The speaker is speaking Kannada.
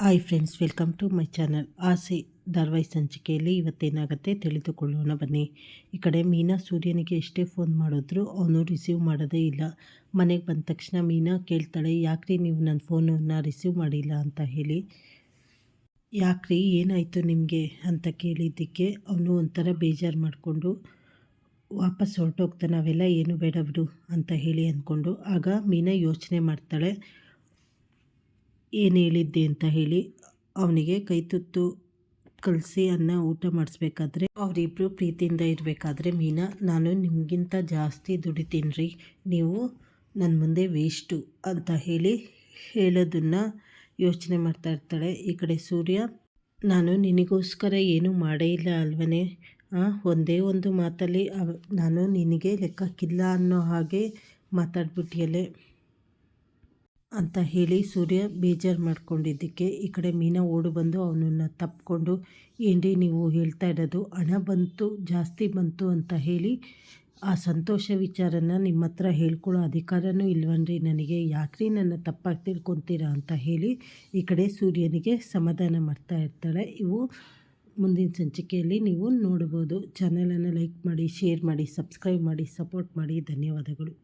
Hi friends welcome to my channel ಆಸೆ ಧಾರವಾಹಿ ಸಂಚಿಕೆಯಲ್ಲಿ ಇವತ್ತೇನಾಗುತ್ತೆ ತಿಳಿದುಕೊಳ್ಳೋಣ ಬನ್ನಿ. ಈ ಕಡೆ ಮೀನಾ ಸೂರ್ಯನಿಗೆ ಎಷ್ಟೇ ಫೋನ್ ಮಾಡಿದ್ರು ಅವನು ರಿಸೀವ್ ಮಾಡೋದೇ ಇಲ್ಲ. ಮನೆಗೆ ಬಂದ ತಕ್ಷಣ ಮೀನಾ ಕೇಳ್ತಾಳೆ, ಯಾಕ್ರಿ ನೀವು ನನ್ನ ಫೋನನ್ನು ರಿಸೀವ್ ಮಾಡಿಲ್ಲ ಅಂತ ಹೇಳಿ? ಯಾಕ್ರಿ, ಏನಾಯಿತು ನಿಮಗೆ? ಅಂತ ಕೇಳಿದ್ದಕ್ಕೆ ಅವನು ಒಂಥರ ಬೇಜಾರು ಮಾಡಿಕೊಂಡು, ವಾಪಸ್ ಹೊರಟೋಗ್ತಾನೆ ಅವೆಲ್ಲ ಏನು ಬೇಡ ಬಿಡು ಅಂತ ಹೇಳಿ ಅಂದ್ಕೊಂಡು, ಆಗ ಮೀನಾ ಯೋಚನೆ ಮಾಡ್ತಾಳೆ ಏನು ಹೇಳಿದ್ದೆ ಅಂತ ಹೇಳಿ ಅವನಿಗೆ ಕೈ ತುತ್ತು ಕಲಸಿ ಅನ್ನ ಊಟ ಮಾಡಿಸ್ಬೇಕಾದ್ರೆ ಅವರಿಬ್ಬರು ಪ್ರೀತಿಯಿಂದ ಇರಬೇಕಾದ್ರೆ, ಮೀನಾ, ನಾನು ನಿಮಗಿಂತ ಜಾಸ್ತಿ ದುಡಿತೀನಿ ನೀವು ನನ್ನ ಮುಂದೆ ವೇಸ್ಟು ಅಂತ ಹೇಳಿ ಹೇಳೋದನ್ನು ಯೋಚನೆ ಮಾಡ್ತಾ ಇರ್ತಾಳೆ ಈ ಕಡೆ ಸೂರ್ಯ. ನಾನು ನಿನಗೋಸ್ಕರ ಏನೂ ಮಾಡೇ ಇಲ್ಲ ಅಲ್ವನೇ. ಒಂದೇ ಒಂದು ಮಾತಲ್ಲಿ ನಾನು ನಿನಗೆ ಲೆಕ್ಕಕ್ಕಿಲ್ಲ ಅನ್ನೋ ಹಾಗೆ ಮಾತಾಡ್ಬಿಟ್ಟಿಯಲ್ಲೇ. ಅಂತ ಹೇಳಿ ಸೂರ್ಯ ಬೇಜಾರು ಮಾಡ್ಕೊಂಡಿದ್ದಕ್ಕೆ ಈ ಕಡೆ ಮೀನ ಓಡು ಬಂದು ಅವನನ್ನು ತಪ್ಪಿಕೊಂಡು ಏನ್ರಿ ನೀವು ಹೇಳ್ತಾ ಇರೋದು? ಹಣ ಬಂತು, ಜಾಸ್ತಿ ಬಂತು ಅಂತ ಹೇಳಿ ಆ ಸಂತೋಷ ವಿಚಾರನ ನಿಮ್ಮ ಹತ್ರ ಹೇಳ್ಕೊಳ್ಳೋ ಅಧಿಕಾರನೂ ಇಲ್ವನ್ರಿ ನನಗೆ. ಯಾಕ್ರಿ ನನ್ನ ತಪ್ಪಾಗಿ ತಿಳ್ಕೊತೀರಾ? ಅಂತ ಹೇಳಿ ಈ ಕಡೆ ಸೂರ್ಯನಿಗೆ ಸಮಾಧಾನ ಮಾಡ್ತಾ ಇರ್ತಾಳೆ. ಇವು ಮುಂದಿನ ಸಂಚಿಕೆಯಲ್ಲಿ ನೀವು ನೋಡ್ಬೋದು. ಚಾನಲನ್ನು ಲೈಕ್ ಮಾಡಿ, ಶೇರ್ ಮಾಡಿ, ಸಬ್ಸ್ಕ್ರೈಬ್ ಮಾಡಿ, ಸಪೋರ್ಟ್ ಮಾಡಿ. ಧನ್ಯವಾದಗಳು.